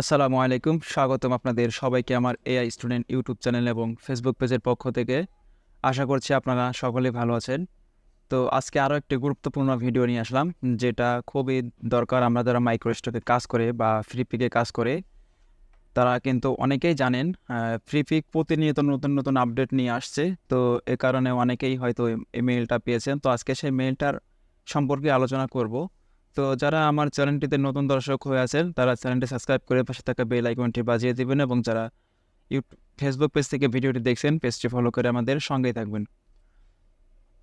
আসসালামু আলাইকুম, স্বাগতম আপনাদের সবাইকে আমার এআই স্টুডেন্ট ইউটিউব চ্যানেল এবং ফেসবুক পেজের পক্ষ থেকে। আশা করছি আপনারা সকলে ভালো আছেন। তো আজকে আরও একটি গুরুত্বপূর্ণ ভিডিও নিয়ে আসলাম, যেটা খুবই দরকার আমরা যারা মাইক্রোস্টকে কাজ করে বা ফ্রিপিকে কাজ করে, তারা কিন্তু অনেকেই জানেন ফ্রিপিক প্রতিনিয়ত নতুন নতুন আপডেট নিয়ে আসছে। তো এ কারণে অনেকেই হয়তো এই মেইলটা পেয়েছেন। তো আজকে সেই মেইলটার সম্পর্কে আলোচনা করব। তো যারা আমার চ্যানেলটিতে নতুন দর্শক হয়ে আছেন, তারা চ্যানেলটি সাবস্ক্রাইব করে পাশে থাকা বেল আইকনটি বাজিয়ে দিবেন এবং যারা ইউটিউব ফেসবুক পেজ থেকে ভিডিওটি দেখছেন পেজটি ফলো করে আমাদের সঙ্গেই থাকবেন।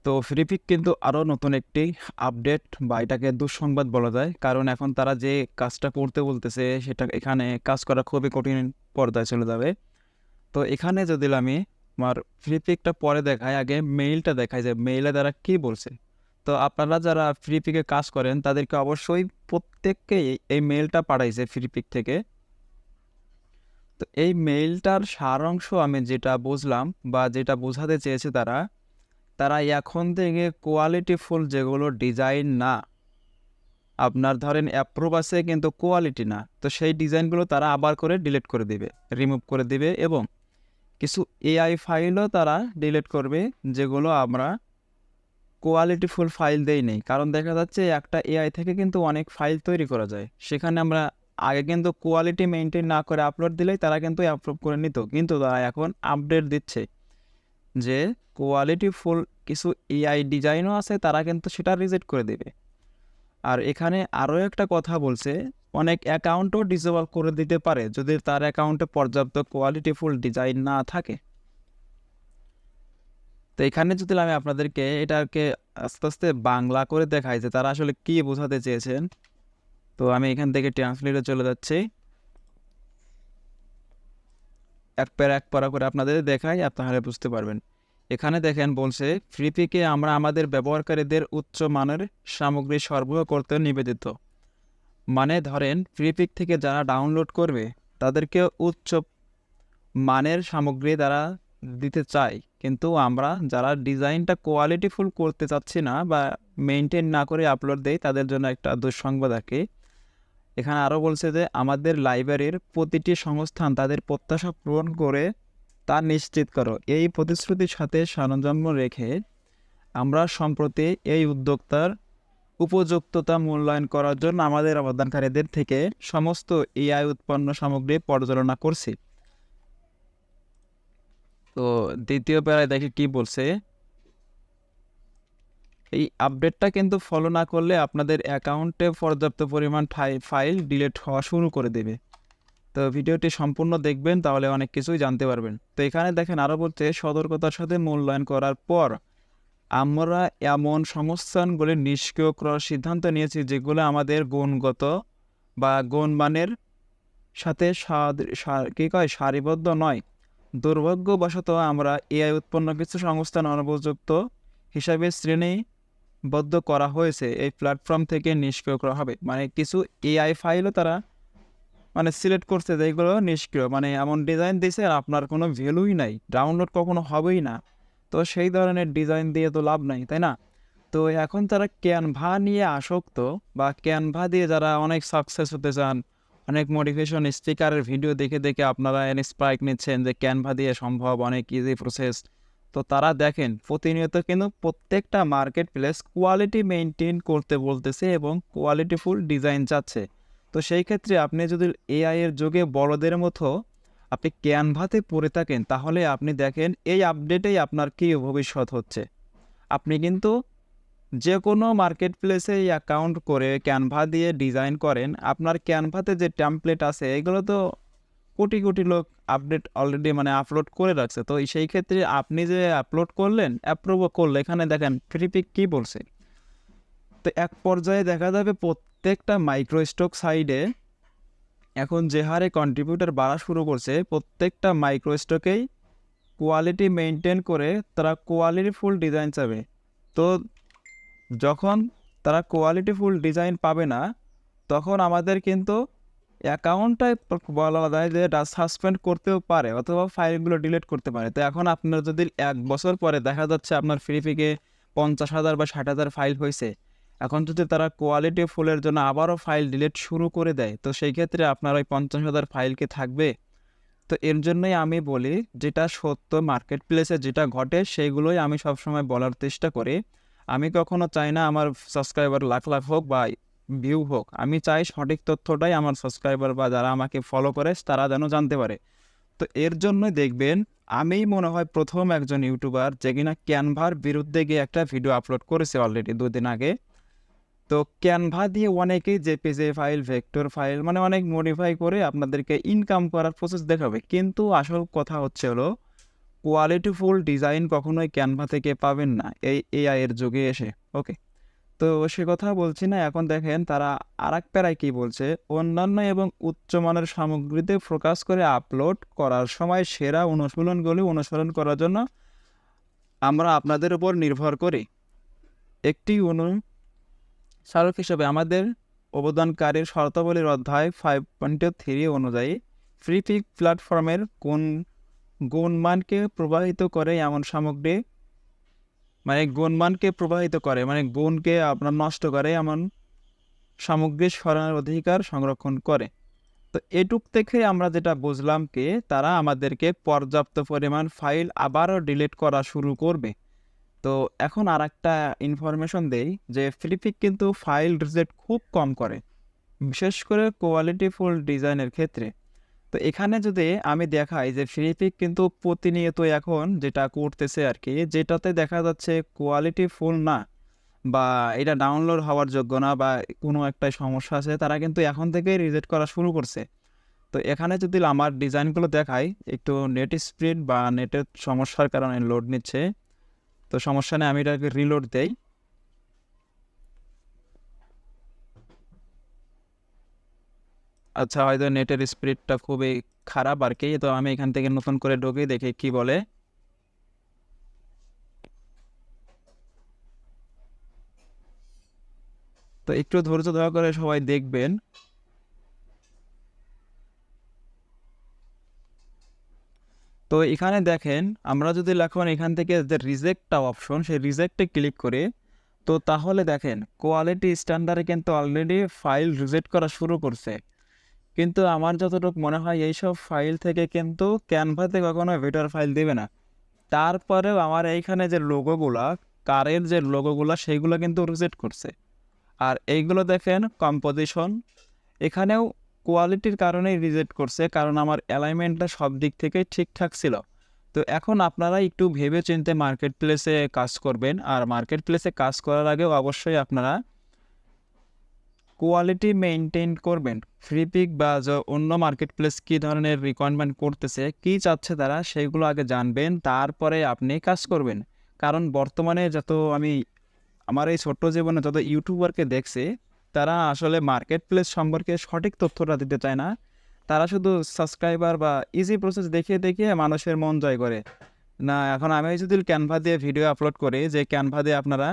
তো ফ্রিপিক কিন্তু আরও নতুন একটি আপডেট বা এটাকে দুঃসংবাদ বলা যায়। কারণ এখন তারা যে কাজটা করতে বলতেছে, সেটা এখানে কাজ করা খুবই কঠিন পর্দায় চলে যাবে। তো এখানে যদি আমি আমার ফ্রিপিকটা পরে দেখাই, আগে মেইলটা দেখাই যে মেইলে তারা কী বলছে। তো আপনারা যারা ফ্রি পিকে কাজ করেন, তাদেরকে অবশ্যই প্রত্যেককেই এই মেইলটা পাঠাইছে ফ্রি পিক থেকে। তো এই মেইলটার সারাংশ আমি যেটা বুঝলাম বা যেটা বোঝাতে চেয়েছে তারা তারা এখন থেকে কোয়ালিটিফুল যেগুলো ডিজাইন না, আপনার ধরেন অ্যাপ্রুভ আছে কিন্তু কোয়ালিটি না, তো সেই ডিজাইনগুলো তারা আবার করে ডিলিট করে দিবে রিমুভ করে দিবে এবং কিছু এআই ফাইলও তারা ডিলিট করবে যেগুলো আমরা কোয়ালিটিফুল ফাইল দেই নেই। কারণ দেখা যাচ্ছে একটা এআই থেকে কিন্তু অনেক ফাইল তৈরি করা যায়। সেখানে আমরা আগে কিন্তু কোয়ালিটি মেনটেন না করে আপলোড দিলেই তারা কিন্তু অ্যাপ্রুভ করে নিত। কিন্তু তারা এখন আপডেট দিচ্ছে যে কোয়ালিটিফুল কিছু এআই ডিজাইনও আছে, তারা কিন্তু সেটা রিজেক্ট করে দেবে। আর এখানে আরও একটা কথা বলছে, অনেক অ্যাকাউন্টও ডিসেবল করে দিতে পারে যদি তার অ্যাকাউন্টে পর্যাপ্ত কোয়ালিটিফুল ডিজাইন না থাকে। তো এখানে যদি আমি আপনাদেরকে এটাকে আস্তে আস্তে বাংলা করে দেখাই যে তারা আসলে কী বোঝাতে চেয়েছেন। তো আমি এখান থেকে ট্রান্সলেটে চলে যাচ্ছি। এক প্যারা, এক পারা করে আপনাদের দেখাই আপনারা বুঝতে পারবেন। এখানে দেখেন বলছে, ফ্রিপিকে আমরা আমাদের ব্যবহারকারীদের উচ্চ মানের সামগ্রী সরবরাহ করতে নিবেদিত। মানে ধরেন, ফ্রিপিক থেকে যারা ডাউনলোড করবে, তাদেরকে উচ্চ মানের সামগ্রী দ্বারা দিতে চাই। কিন্তু আমরা যারা ডিজাইনটা কোয়ালিটিফুল করতে চাচ্ছি না বা মেনটেন না করে আপলোড দেই, তাদের জন্য একটা দুঃসংবাদ আর কি এখানে আরও বলছে যে, আমাদের লাইব্রেরির প্রতিটি সংস্থান তাদের প্রত্যাশা পূরণ করে তা নিশ্চিত করো। এই প্রতিশ্রুতির সাথে সারঞ্জম্য রেখে আমরা সম্প্রতি এই উদ্যোক্তার উপযুক্ততা মূল্যায়ন করার জন্য আমাদের অবদানকারীদের থেকে সমস্ত এআই উৎপন্ন সামগ্রী পর্যালোচনা করছি। তো দ্বিতীয় প্যারায় দেখে কি বলছে? এই আপডেটটা কিন্তু ফলো না করলে আপনাদের অ্যাকাউন্টে পর্যাপ্ত পরিমাণ ফাইল ডিলিট হওয়া শুরু করে দেবে। তো ভিডিওটি সম্পূর্ণ দেখবেন, তাহলে অনেক কিছুই জানতে পারবেন। তো এখানে দেখেন আরও বলছে, সতর্কতার সাথে মূল্যায়ন করার পর আমরা এমন সংস্থানগুলি নিষ্ক্রিয় করার সিদ্ধান্ত নিয়েছি, যেগুলো আমাদের গুণগত বা গুণমানের সাথে কী কয়? সারিবদ্ধ নয়। দুর্ভাগ্যবশত আমরা এআই উৎপন্ন কিছু সংস্থান অনুপযুক্ত হিসাবে শ্রেণীবদ্ধ করা হয়েছে। এই প্ল্যাটফর্ম থেকে নিষ্ক্রিয় করা হবে। মানে কিছু এআই ফাইলও তারা মানে সিলেক্ট করছে যেগুলো নিষ্ক্রিয়। মানে এমন ডিজাইন দিয়েছে আর আপনার কোনো ভ্যালুই নাই। ডাউনলোড কখনো হবেই না। তো সেই ধরনের ডিজাইন দিয়ে তো লাভ নাই, তাই না? তো এখন তারা ক্যানভা নিয়ে আসক্ত বা ক্যানভা দিয়ে যারা অনেক সাকসেস হতে চান অনেক মোটিভেশন স্টিকারের ভিডিও দেখে দেখে আপনারা ইন্সপাইক নিচ্ছেন যে ক্যানভা দিয়ে সম্ভব, অনেক ইজি প্রসেস তো তারা দেখেন, প্রতিনিয়ত কিন্তু প্রত্যেকটা মার্কেট প্লেস কোয়ালিটি মেনটেন করতে বলতেছে এবং কোয়ালিটিফুল ডিজাইন চাচ্ছে। তো সেই ক্ষেত্রে আপনি যদি এআই এর যুগে বড়দের মতো আপনি ক্যানভাতে পড়ে থাকেন, তাহলে আপনি দেখেন এই আপডেটেই আপনার কী ভবিষ্যৎ হচ্ছে। আপনি কিন্তু যে কোনো মার্কেট প্লেসে অ্যাকাউন্ট করে ক্যানভা দিয়ে ডিজাইন করেন, আপনার ক্যানভাতে যে ট্যাম্পলেট আছে, এগুলো তো কোটি কোটি লোক আপডেট অলরেডি মানে আপলোড করে রাখছে। তো সেই ক্ষেত্রে আপনি যে আপলোড করলেন অ্যাপ্রুভও করলে, এখানে দেখেন ফ্রিপিক কী বলছে? তো এক পর্যায়ে দেখা যাবে প্রত্যেকটা মাইক্রো মাইক্রোস্টক সাইডে এখন যে হারে কন্ট্রিবিউটার বাড়া শুরু করছে, প্রত্যেকটা মাইক্রো মাইক্রোস্টকেই কোয়ালিটি মেনটেন করে তারা কোয়ালিটি ফুল ডিজাইন চাবে। তো যখন তারা কোয়ালিটিফুল ডিজাইন পাবে না, তখন আমাদের কিন্তু অ্যাকাউন্টটাই বলা যায় যে সাসপেন্ড করতেও পারে অথবা ফাইলগুলো ডিলিট করতে পারে। তো এখন আপনার যদি এক বছর পরে দেখা যাচ্ছে আপনার ফ্রি ফিকে পঞ্চাশ হাজার বা ষাট হাজার ফাইল হয়েছে, এখন যদি তারা কোয়ালিটি ফুলের জন্য আবারও ফাইল ডিলিট শুরু করে দেয়, তো সেই ক্ষেত্রে আপনার ওই পঞ্চাশ হাজার ফাইল কি থাকবে? তো এর জন্যই আমি বলি যেটা সত্য মার্কেট প্লেসে যেটা ঘটে, সেইগুলোই আমি সবসময় বলার চেষ্টা করি। আমি কখনো চাই না আমার সাবস্ক্রাইবার লাখ লাখ হোক বা ভিউ হোক। আমি চাই সঠিক তথ্যটাই আমার সাবস্ক্রাইবার বা যারা আমাকে ফলো করে, তারা যেন জানতে পারে। তো এর জন্যই দেখবেন, আমিই মনে হয় প্রথম একজন ইউটিউবার যে কিনা ক্যানভার বিরুদ্ধে গিয়ে একটা ভিডিও আপলোড করেছে অলরেডি দুদিন আগে। তো ক্যানভা দিয়ে অনেকেই জেপিজে ফাইল ভেক্টর ফাইল মানে অনেক মডিফাই করে আপনাদেরকে ইনকাম করার প্রসেস দেখাবে। কিন্তু আসল কথা হচ্ছে হলো কোয়ালিটিফুল ডিজাইন কখনোই ক্যানভা থেকে পাবেন না, এই এআই এর যুগে এসে ওকে তো সে কথা বলছি না, এখন দেখেন তারা আর এক প্যারায় কী বলছে, অন্যান্য এবং উচ্চমানের সামগ্রীতে ফোকাস করে আপলোড করার সময় সেরা অনুশীলনগুলি অনুসরণ করার জন্য আমরা আপনাদের উপর নির্ভর করি। একটি অনু স্মারক হিসেবে আমাদের অবদানকারীর শর্তাবলীর অধ্যায় ফাইভ পয়েন্ট থ্রি অনুযায়ী ফ্রি পিক প্ল্যাটফর্মের কোন গুণমানকে প্রবাহিত করে এমন সামগ্রী মানে গুণমানকে প্রবাহিত করে মানে গুণকে আপনার নষ্ট করে এমন সামগ্রী সরানোর অধিকার সংরক্ষণ করে। তো এটুক থেকে আমরা যেটা বুঝলাম কি, তারা আমাদেরকে পর্যাপ্ত পরিমাণ ফাইল আবারও ডিলিট করা শুরু করবে। তো এখন আর একটা ইনফরমেশন দেই যে ফিলিপিক কিন্তু ফাইল রিজেক্ট খুব কম করে, বিশেষ করে কোয়ালিটিফুল ডিজাইনের ক্ষেত্রে। তো এখানে যদি আমি দেখাই যে ফিলিপিক কিন্তু প্রতিনিয়ত এখন যেটা করতেছে আর কি যেটাতে দেখা যাচ্ছে কোয়ালিটি ফুল না বা এটা ডাউনলোড হওয়ার যোগ্য না বা কোনো একটা সমস্যা আছে, তারা কিন্তু এখন থেকেই রিজেক্ট করা শুরু করছে। তো এখানে যদি আমার ডিজাইনগুলো দেখাই, একটু নেট স্পিড বা নেটের সমস্যার কারণে লোড নিচ্ছে, তো সমস্যা নেই, আমি এটাকে রিলোড দেই। আচ্ছা হয়তো নেটের স্পিডটা খুবই খারাপ আর কি তো আমি এখান থেকে নতুন করে ঢুকে, দেখি কি বলে। তো একটু ধৈর্য ধরা করে সবাই দেখবেন। তো এখানে দেখেন, আমরা যদি এখন এখান থেকে যে রিজেক্টটা অপশন সেই রিজেক্টে ক্লিক করে, তো তাহলে দেখেন কোয়ালিটি স্ট্যান্ডার্ডে কিন্তু অলরেডি ফাইল রিজেক্ট করা শুরু করছে। কিন্তু আমার যতটুকু মনে হয়, এইসব ফাইল থেকে কিন্তু ক্যানভাতে কখনো ভিডিওর ফাইল দেবে না। তারপরেও আমার এইখানে যে লোগোগুলা, কারের যে লোগোগুলা, সেইগুলো কিন্তু রিজেক্ট করছে। আর এইগুলো দেখেন কম্পোজিশন এখানেও কোয়ালিটির কারণেই রিজেক্ট করছে, কারণ আমার অ্যালাইনমেন্টটা সব দিক থেকে ঠিকঠাক ছিল। তো এখন আপনারা একটু ভেবে চিনতে মার্কেট প্লেসে কাজ করবেন, আর মার্কেট প্লেসে কাজ করার আগেও অবশ্যই আপনারা কোয়ালিটি মেনটেন করবেন। ফ্রি পিক বা অন্য মার্কেট প্লেস কী ধরনের রিকোয়ারমেন্ট করতেছে, কী চাচ্ছে তারা সেইগুলো আগে জানবেন, তারপরে আপনি কাজ করবেন। কারণ বর্তমানে যত আমি আমার এই ছোট্ট জীবনে যত ইউটিউবারকে দেখছে, তারা আসলে মার্কেট প্লেস সম্পর্কে সঠিক তথ্যটা দিতে চায় না। তারা শুধু সাবস্ক্রাইবার বা ইজি প্রসেস দেখিয়ে দেখিয়ে মানুষের মন জয় করে। না, এখন আমি যদি ক্যানভা দিয়ে ভিডিও আপলোড করি, যে ক্যানভা দিয়ে আপনারা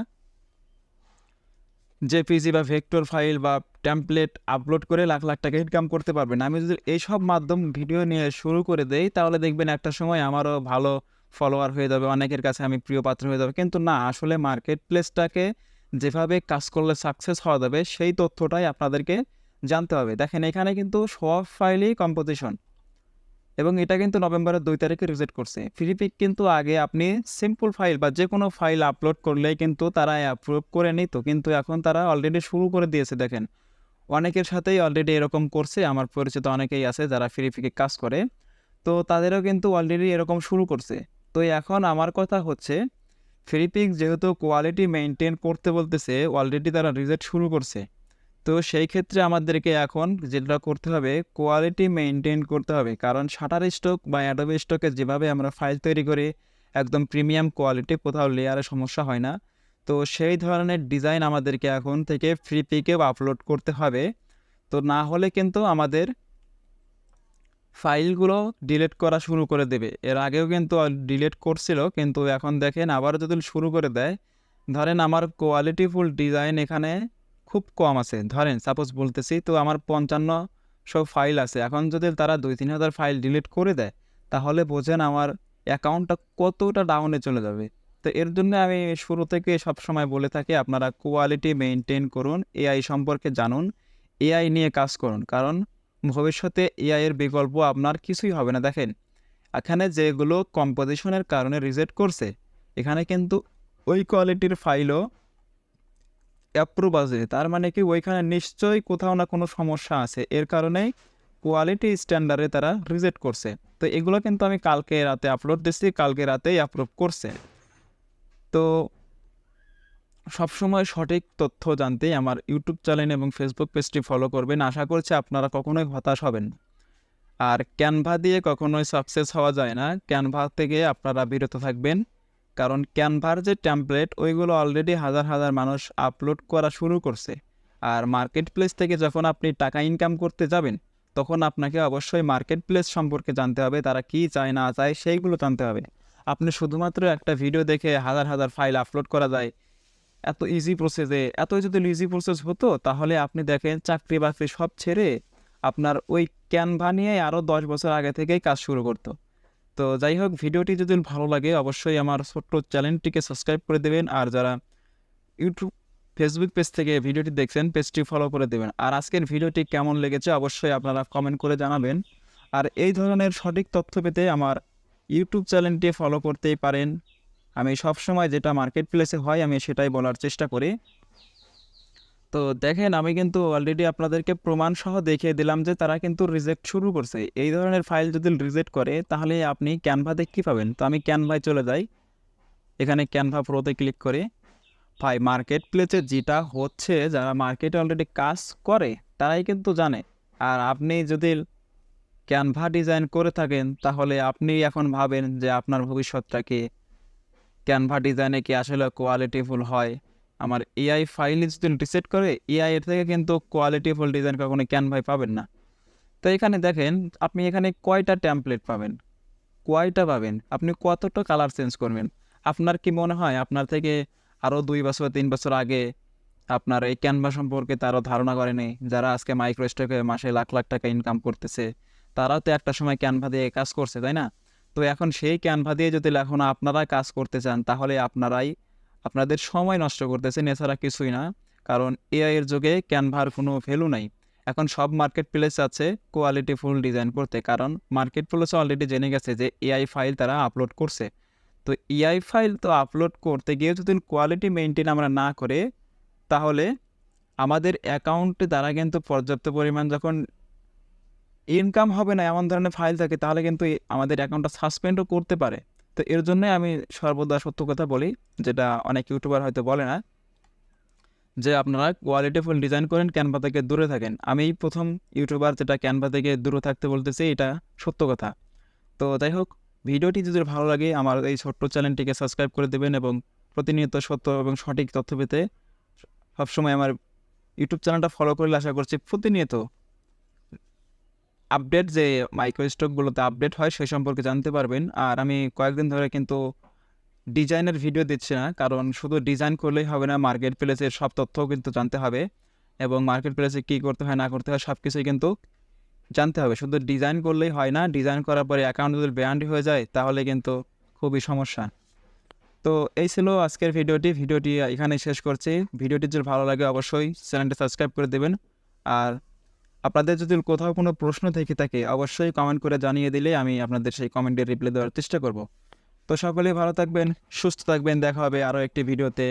জেপিজি বা ভেক্টর ফাইল বা টেমপ্লেট আপলোড করে লাখ লাখ টাকা ইনকাম করতে পারবেন। আমি যদি এইসব মাধ্যম ভিডিও নিয়ে শুরু করে দেই, তাহলে দেখবেন একটা সময় আমারও ভালো ফলোয়ার হয়ে যাবে, অনেকের কাছে আমি প্রিয় পাত্র হয়ে যাবে। কিন্তু না, আসলে মার্কেট প্লেসটাকে যেভাবে কাজ করলে সাকসেস হওয়া যাবে, সেই তথ্যটাই আপনাদেরকে জানতে হবে। দেখেন, এখানে কিন্তু সব ফাইলই কম্পোজিশন এবং এটা কিন্তু নভেম্বরের দুই তারিখে রিজেক্ট করছে। ফিলিপিক কিন্তু আগে আপনি সিম্পল ফাইল বা যে কোনো ফাইল আপলোড করলেই কিন্তু তারা অ্যাপ্রুভ করে নিত। কিন্তু এখন তারা অলরেডি শুরু করে দিয়েছে, দেখেন। অনেকের সাথেই অলরেডি এরকম করছে, আমার পরিচিত অনেকেই আছে যারা ফিলিপিকে কাজ করে। তো তাদেরও কিন্তু অলরেডি এরকম শুরু করছে। তো এখন আমার কথা হচ্ছে ফিলিপিক যেহেতু কোয়ালিটি মেনটেন করতে বলতেছে অলরেডি তারা রিজেক্ট শুরু করছে। তো সেই ক্ষেত্রে আমাদেরকে এখন যেটা করতে হবে কোয়ালিটি মেনটেন করতে হবে। কারণ শাটার স্টক বা অ্যাডোবে স্টকে যেভাবে আমরা ফাইল তৈরি করি, একদম প্রিমিয়াম কোয়ালিটি কোথাও লেয়ারে সমস্যা হয় না। তো সেই ধরনের ডিজাইন আমাদেরকে এখন থেকে ফ্রি পিকেও আপলোড করতে হবে। তো না হলে কিন্তু আমাদের ফাইলগুলো ডিলিট করা শুরু করে দেবে। এর আগেও কিন্তু ডিলিট করছিল, কিন্তু এখন দেখেন আবার যদি শুরু করে দেয়, ধরেন আমার কোয়ালিটিফুল ডিজাইন এখানে খুব কম আছে। ধরেন সাপোজ বলতেছি তো আমার পঞ্চান্ন সব ফাইল আছে। এখন যদি তারা দুই তিন হাজার ফাইল ডিলিট করে দেয়, তাহলে বোঝেন আমার অ্যাকাউন্টটা কতটা ডাউনে চলে যাবে। তো এর জন্য আমি শুরু থেকে সবসময় বলে থাকি, আপনারা কোয়ালিটি মেনটেন করুন এআই সম্পর্কে জানুন এআই নিয়ে কাজ করুন। কারণ ভবিষ্যতে এআই এর বিকল্প আপনার কিছুই হবে না। দেখেন, এখানে যেগুলো কম্পোজিশনের কারণে রিজেক্ট করছে, এখানে কিন্তু ওই কোয়ালিটির ফাইলও অ্যাপ্রুভ আছে। তার মানে কি ওইখানে নিশ্চয়ই কোথাও না কোনো সমস্যা আছে। এর কারণেই কোয়ালিটি স্ট্যান্ডার্ডে তারা রিজেক্ট করছে। তো এগুলো কিন্তু আমি কালকে রাতে আপলোড দিচ্ছি কালকে রাতেই অ্যাপ্রুভ করছে। তো সবসময় সঠিক তথ্য জানতে আমার ইউটিউব চ্যানেল এবং ফেসবুক পেজটি ফলো করবেন। আশা করছি আপনারা কখনোই হতাশ হবেন আর ক্যানভা দিয়ে কখনোই সাকসেস হওয়া যায় না। ক্যানভা থেকে আপনারা বিরত থাকবেন। কারণ ক্যানভার যে টেমপ্লেট ওইগুলো অলরেডি হাজার হাজার মানুষ আপলোড করা শুরু করছে। আর মার্কেট প্লেস থেকে যখন আপনি টাকা ইনকাম করতে যাবেন, তখন আপনাকে অবশ্যই মার্কেট প্লেস সম্পর্কে জানতে হবে, তারা কি চায়, না চায়, সেইগুলো জানতে হবে। আপনি শুধুমাত্র একটা ভিডিও দেখে হাজার হাজার ফাইল আপলোড করা যায়, এত ইজি প্রসেসে এত যদি ইজি প্রসেস হতো, তাহলে আপনি দেখেন চাকরি বাকরি সব ছেড়ে আপনার ওই ক্যানভা নিয়ে আরও দশ বছর আগে থেকেই কাজ শুরু করতো। তো যাই হোক, ভিডিওটি যদি ভালো লাগে, অবশ্যই আমার ছোট্ট চ্যানেলটিকে সাবস্ক্রাইব করে দেবেন। আর যারা ইউটিউব, ফেসবুক পেজ থেকে ভিডিওটি দেখছেন, পেজটি ফলো করে দেবেন। আর আজকের ভিডিওটি কেমন লেগেছে, অবশ্যই আপনারা কমেন্ট করে জানাবেন। আর এই ধরনের সঠিক তথ্য পেতে আমার ইউটিউব চ্যানেলটি ফলো করতেই পারেন। আমি সবসময় যেটা মার্কেট প্লেসে হয়, আমি সেটাই বলার চেষ্টা করি। তো দেখেন, আমি কিন্তু অলরেডি আপনাদেরকে প্রমাণ সহ দেখিয়ে দিলাম যে তারা কিন্তু রিজেক্ট শুরু করছে। এই ধরনের ফাইল যদি রিজেক্ট করে, তাহলে আপনি ক্যানভাতে কী পাবেন? তো আমি ক্যানভায় চলে যাই। এখানে ক্যানভা প্রোতে ক্লিক করে। ভাই মার্কেট প্লেসে যেটা হচ্ছে, যারা মার্কেটে অলরেডি কাজ করে, তারাই কিন্তু জানে। আর আপনি যদি ক্যানভা ডিজাইন করে থাকেন, তাহলে আপনি এখন ভাবেন যে আপনার ভবিষ্যৎটা কি? ক্যানভা ডিজাইনে কি আসলে কোয়ালিটিফুল হয়? আমার এআই ফাইল যদি রিসেট করে এআই এর থেকে কিন্তু কোয়ালিটিফুল ডিজাইন কখনো ক্যানভাই পাবেন না। তো এখানে দেখেন, আপনি এখানে কয়টা ট্যাম্পলেট পাবেন? কয়টা পাবেন? আপনি কতটা কালার চেঞ্জ করবেন? আপনার কি মনে হয়, আপনার থেকে আরও দুই বছর, তিন বছর আগে আপনার এই ক্যানভা সম্পর্কে তারও ধারণা করেনি যারা আজকে মাইক্রো স্টকে মাসে লাখ লাখ টাকা ইনকাম করতেছে, তারাও তো একটা সময় ক্যানভা দিয়ে কাজ করছে, তাই না? তো এখন সেই ক্যানভা দিয়ে যদি এখন আপনারা কাজ করতে চান, তাহলে আপনারাই আপনাদের সময় নষ্ট করতেছেন এছাড়া কিছুই না। কারণ এআই এর যুগে ক্যানভার কোনো ভ্যালু নাই। এখন সব মার্কেট প্লেস আছে কোয়ালিটি ফুল ডিজাইন করতে। কারণ মার্কেট প্লেসে অলরেডি জেনে গেছে যে এআই ফাইল তারা আপলোড করছে। তো এআই ফাইল তো আপলোড করতে গিয়ে যদি কোয়ালিটি মেনটেন আমরা না করে, তাহলে আমাদের অ্যাকাউন্টে দ্বারা কিন্তু পর্যাপ্ত পরিমাণ যখন ইনকাম হবে না, এমন ধরনের ফাইল থাকে, তাহলে কিন্তু আমাদের অ্যাকাউন্টটা সাসপেন্ডও করতে পারে। তো এর জন্যই আমি সর্বদা সত্য কথা বলি, যেটা অনেক ইউটিউবার হয়তো বলে না, যে আপনারা কোয়ালিটিফুল ডিজাইন করেন ক্যানভা থেকে দূরে থাকেন। আমি প্রথম ইউটিউবার যেটা ক্যানভা থেকে দূরে থাকতে বলতেছি, এটা সত্য কথা। তো যাই হোক, ভিডিওটি যদি ভালো লাগে, আমার এই ছোট্ট চ্যানেলটিকে সাবস্ক্রাইব করে দেবেন এবং প্রতিনিয়ত সত্য এবং সঠিক তথ্য পেতে সবসময় আমার ইউটিউব চ্যানেলটা ফলো করলে আশা করছি প্রতিনিয়ত আপডেট যে মাইক্রো স্টকগুলোতে আপডেট হয় সেই সম্পর্কে জানতে পারবেন। আর আমি কয়েকদিন ধরে কিন্তু ডিজাইনের ভিডিও দিচ্ছি না, কারণ শুধু ডিজাইন করলেই হবে না মার্কেট প্লেসের সব তথ্যও কিন্তু জানতে হবে। এবং মার্কেট প্লেসে কী করতে হয়, না করতে হয় সব কিছুই কিন্তু জানতে হবে। শুধু ডিজাইন করলেই হয় না ডিজাইন করার পরে অ্যাকাউন্ট যদি ব্যান্ড হয়ে যায়, তাহলে কিন্তু খুবই সমস্যা। তো এই ছিল আজকের ভিডিওটি ভিডিওটি এখানে শেষ করছি। ভিডিওটি যদি ভালো লাগে, অবশ্যই চ্যানেলটি সাবস্ক্রাইব করে দেবেন। আর আপনাদের যদি কোথাও কোনো প্রশ্ন থেকে থাকে, অবশ্যই কমেন্ট করে জানিয়ে দিলে আমি আপনাদের সেই কমেন্টের রিপ্লাই দেওয়ার চেষ্টা করব। তো সকলেই ভালো থাকবেন, সুস্থ থাকবেন, দেখা হবে আরও একটি ভিডিওতে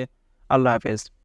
আল্লাহ হাফেজ।